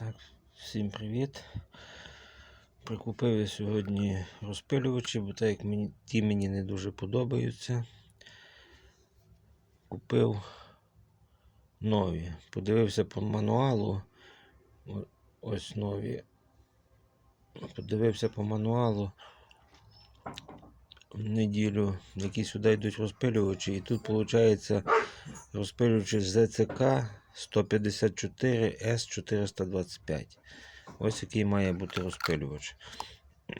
Так, всім привіт. Прикупив я сьогодні розпилювачі, бо так як мені, ті мені не дуже подобаються. Купив нові. Подивився по мануалу. Ось нові. Подивився по мануалу. В неділю, які сюди йдуть розпилювачі, і тут виходить розпилювачі ЗЦК 154 С425. Ось який має бути розпилювач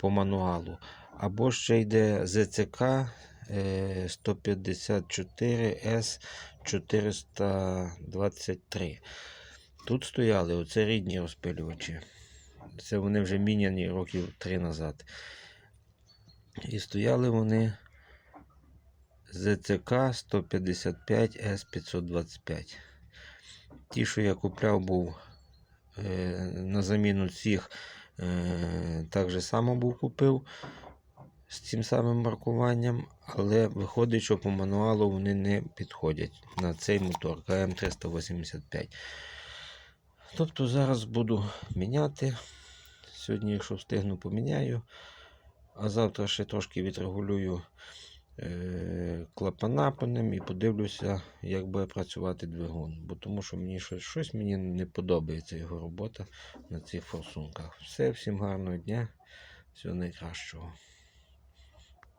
по мануалу. Або ще йде ЗЦК е, 154 С423. Тут стояли оце рідні розпилювачі. Це вони вже міняні років 3 назад. І стояли вони ЗЦК 155 С525. Ті, що я купляв, був е, на заміну цих, е, так же само був купив з цим самим маркуванням, але виходить, що по мануалу вони не підходять на цей мотор КМ385. Тобто зараз буду міняти. Сьогодні, якщо встигну, поміняю. А завтра ще трошки відрегулюю клапана по ним і подивлюся, як буде працювати двигун. Бо тому що мені щось, щось мені не подобається його робота на цих форсунках. Все, всім гарного дня, всього найкращого.